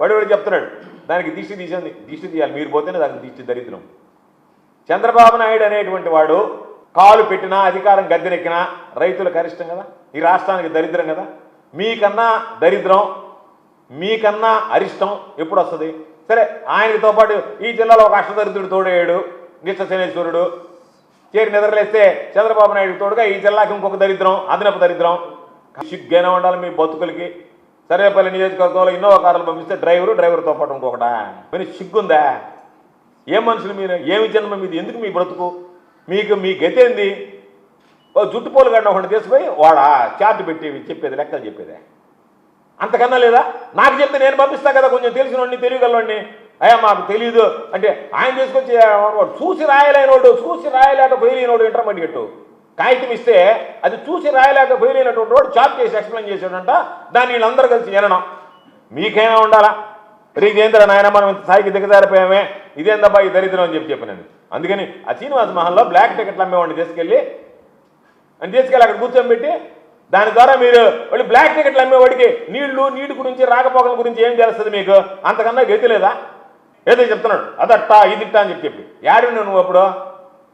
వాడు వాడు చెప్తున్నాడు? దానికి దిష్టి తీసింది దిష్టి తీయాలి. మీరు పోతేనే దానికి దిష్టి దరిద్రం. చంద్రబాబు నాయుడు అనేటువంటి వాడు కాలు పెట్టినా అధికారం గద్దెనెక్కినా రైతుల కరిష్టం కదా? ఈ రాష్ట్రానికి దరిద్రం కదా? మీకన్నా దరిద్రం మీకన్నా అరిష్టం ఎప్పుడు వస్తుంది? సరే ఆయనతో పాటు ఈ జిల్లాలో ఒక అష్టదరిద్రుడు తోడేయుడు నిత్యశనేశ్వరుడు చేరి నిద్రలేస్తే చంద్రబాబు నాయుడు తోడుగా ఈ జిల్లాకి ఇంకొక దరిద్రం అదనపు దరిద్రం. సిగ్గైనా ఉండాలి మీ బతుకులకి. సర్వేపల్లి నియోజకవర్గంలో ఇన్నోవా కార్లు పంపిస్తే డ్రైవరు డ్రైవర్తో పాటు ఇంకొకటా మరి సిగ్గుందా? ఏం మనుషులు మీరు? ఏమి జన్మ మీది? ఎందుకు మీ బ్రతుకు? మీకు మీ గతేంది ఏంది? ఓ జుట్టుపోలు ఒకటి తీసుకుపోయి వాడా? చార్ట్ పెట్టి చెప్పేది లెక్కలు చెప్పేదే. అంతకన్నా లేదా? నాకు చెప్తే నేను పంపిస్తా కదా కొంచెం తెలిసినోడిని తెలియగలవాడిని అయ్యా మాకు తెలియదు అంటే ఆయన తీసుకొచ్చి వాడు చూసి రాయలేనోడు చూసి రాయలేక పోయలేనోడు ఇంటర్మీడియట్. కాగితం ఇస్తే అది చూసి రాయలేక పోయలేనటువంటి వాడు చాప్ చేసి ఎక్స్ప్లెయిన్ చేశాడంట. దాన్ని వీళ్ళందరూ కలిసి వినడం. మీకేమే ఉండాలా? మరి నాయన మనం ఇంత స్థాయికి దిగజారిపోయామే. ఇదేందబ్బా ఈ దరిద్రం అని చెప్పి చెప్పినాను అందుకని ఆ శ్రీనివాస మహల్లో బ్లాక్ టికెట్లు అమ్మేవాడిని తీసుకెళ్ళి అని తీసుకెళ్ళి అక్కడ కూర్చోబెట్టి దాని ద్వారా మీరు వాళ్ళు బ్లాక్ టికెట్లు అమ్మేవాడికి నీళ్ళు నీటి గురించి రాకపోకల గురించి ఏం తెలుస్తుంది మీకు? అంతకన్నా గతి లేదా? ఏదో చెప్తున్నాడు. అదట్టా ఇదిట్టా అని చెప్పి చెప్పి. యాడు నువ్వు అప్పుడు?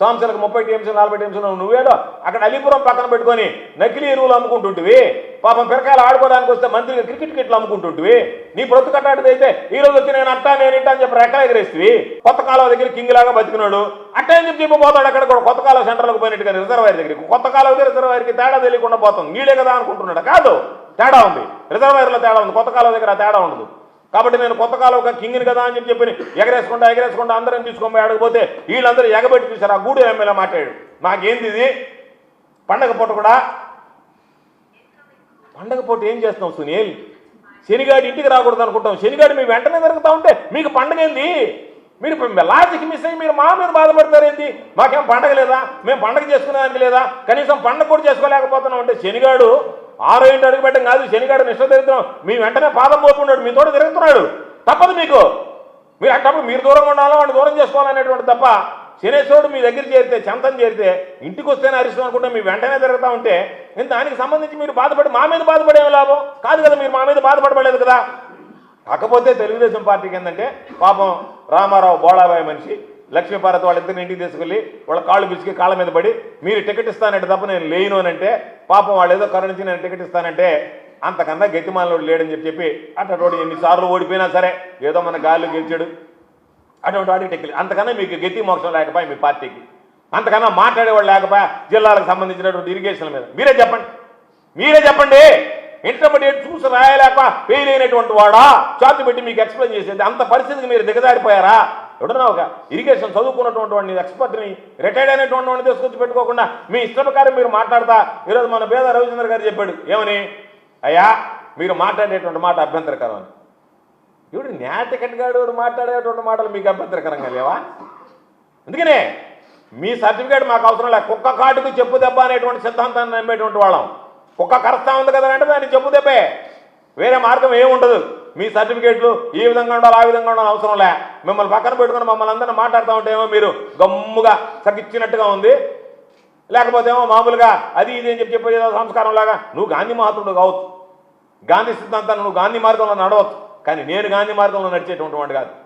సంవత్సరాలకు ముప్పై టీమ్స్ నలభై టీమ్స్ నువ్వేదో అక్కడ అలీపురం పక్కన పెట్టుకొని నకిలీ ఎరువులు అమ్ముకుంటుంటివి పాపం పిరకాయలు ఆడుకోవడానికి వస్తే మంత్రిగా క్రికెట్ కిట్లు అమ్ముకుంటుంటివి. నీ ప్రొత్తు కట్టాడిది ఈ రోజు వచ్చి నేను అట్టా నేను ఇట్టా అని చెప్పి రెక్కలు ఎగరేస్తుంది కొత్త కాలువ దగ్గర కింగ్ లాగా బతికినాడు. అట్టా అని చెప్పి పోతాడు అక్కడ కూడా కొత్త కాలువ సెంటర్లకు పోయినట్టుగా రిజర్వాయర్ దగ్గరికి. కొత్త కాలువకి రిజర్వాయర్కి తేడా తెలియకుండా పోతాం నీళ్ళే కదా అనుకుంటున్నాడు? కాదు. తేడా ఉంది. రిజర్వాయర్లో తేడా ఉంది. కొత్త కాలువ దగ్గర తేడా ఉండదు. కాబట్టి నేను కొత్తకాలం ఒక కింగ్ని కదా అని చెప్పి చెప్పి ఎగరేసుకుంటా ఎగరేసుకుంటా అందరం తీసుకొని అడగపోతే వీళ్ళందరూ ఎగబెట్టి చూశారు. ఆ గూడు ఎమ్మెల్యే మాట్లాడాడు. నాకేంది ఇది? పండగ పూట కూడా పండగ పూట ఏం చేస్తాం సునీల్? శనిగాడి ఇంటికి రాకూడదు అనుకుంటాం శనిగాడి మీ వెంటనే జరుగుతూ ఉంటే మీకు పండగ ఏంది? మీరు లాజిక్ మిస్ అయ్యి మీరు మా మీద బాధపడతారేంటి మాకేం పండగ లేదా? మేము పండగ చేసుకునేదానికి లేదా? కనీసం పండగ కూడా చేసుకోలేకపోతున్నాం. అంటే శనిగాడు ఆరో ఇంటి అడుగు పెట్టడం కాదు శనిగాడు నిష్ట దరిద్రం మీ వెంటనే పాదం పోతున్నాడు మీ తోట తిరుగుతున్నాడు. తప్పదు మీకు. మీరు అట్టప్పుడు మీరు దూరంగా ఉండాలో వాడిని దూరం చేసుకోవాలనేటువంటి తప్ప శనేశ్వరుడు మీ దగ్గర చేరితే చంతం చేరితే ఇంటికి వస్తేనే అరిష్టం అనుకుంటే మీ వెంటనే తిరుగుతూ ఉంటే నేను దానికి సంబంధించి మీరు బాధపడి మా మీద బాధపడే లాభం? కాదు కదా మీరు మా మీద బాధపడబడలేదు కదా. కాకపోతే తెలుగుదేశం పార్టీకి ఏంటంటే పాపం రామారావు బోళాబాయి మనిషి లక్ష్మీపార్వతి వాళ్ళిద్దరిని ఇంటికి తీసుకెళ్ళి వాళ్ళ కాళ్ళు పిసికి కాళ్ళ మీద పడి మీరు టికెట్ ఇస్తానంటే తప్ప నేను లేను అని అంటే పాపం వాళ్ళు ఏదో కరుణించి నేను టికెట్ ఇస్తానంటే అంతకన్నా గతిమాలలో లేడని చెప్పి చెప్పి అటువంటి ఎన్నిసార్లు ఓడిపోయినా సరే ఏదో మన గాలి గెలిచాడు. అటువంటి వాడికి టికెట్ అంతకన్నా మీకు గతి మోక్షం లేకపోయా మీ పార్టీకి? అంతకన్నా మాట్లాడేవాళ్ళు లేకపోయా? జిల్లాలకు సంబంధించినటువంటి ఇరిగేషన్ల మీద. మీరే చెప్పండి. మీరే చెప్పండి. ఇంటర్మీడియట్ చూసి రాయలేక ఫెయిల్ అయినటువంటి వాడా? చార్జ్ పెట్టి మీకు ఎక్స్ప్లెయిన్ చేసేది. అంత పరిస్థితికి మీరు దిగజారిపోయారా? ఎవడన్నా ఒక ఇరిగేషన్ చదువుకున్నటువంటి వాడిని ఎక్స్పర్ట్ని రిటైర్డ్ అయినటువంటి వాడిని తీసుకొచ్చి పెట్టుకోకుండా మీ ఇష్ట ప్రకారం మీరు మాట్లాడతా. ఈరోజు మన పేద రవిచంద్ర గారు చెప్పాడు ఏమని? అయ్యా మీరు మాట్లాడేటువంటి మాట అభ్యంతరకరం అని. ఇప్పుడు న్యాటికట్గాడు మాట్లాడేటువంటి మాటలు మీకు అభ్యంతరకరంగా లేవా అందుకనే మీ సర్టిఫికేట్ మాకు అవసరం లేదు కుక్క కాటుకు చెప్పు దెబ్బ అనేటువంటి సిద్ధాంతాన్ని నమ్మేటువంటి వాళ్ళం. కుక్క కరస్తా ఉంది కదా అంటే దాన్ని చెప్పు దెబ్బే. వేరే మార్గం ఏమి ఉండదు మీ సర్టిఫికేట్లు ఈ విధంగా ఉండాలి ఆ విధంగా ఉండాలి అవసరం లే. మిమ్మల్ని పక్కన పెట్టుకుని మమ్మల్ని అందరినీ మాట్లాడుతూ ఉంటే ఏమో మీరు గమ్ముగా సగిచ్చినట్టుగా ఉంది. లేకపోతే ఏమో మామూలుగా అది ఇది అని చెప్పి చెప్పేది సంస్కారం లాగా. నువ్వు గాంధీ మహాత్ముడు కావచ్చు. గాంధీ సిద్ధాంతాన్ని నువ్వు గాంధీ మార్గంలో నడవచ్చు. కానీ నేను గాంధీ మార్గంలో నడిచేటువంటి వాడు కాదు.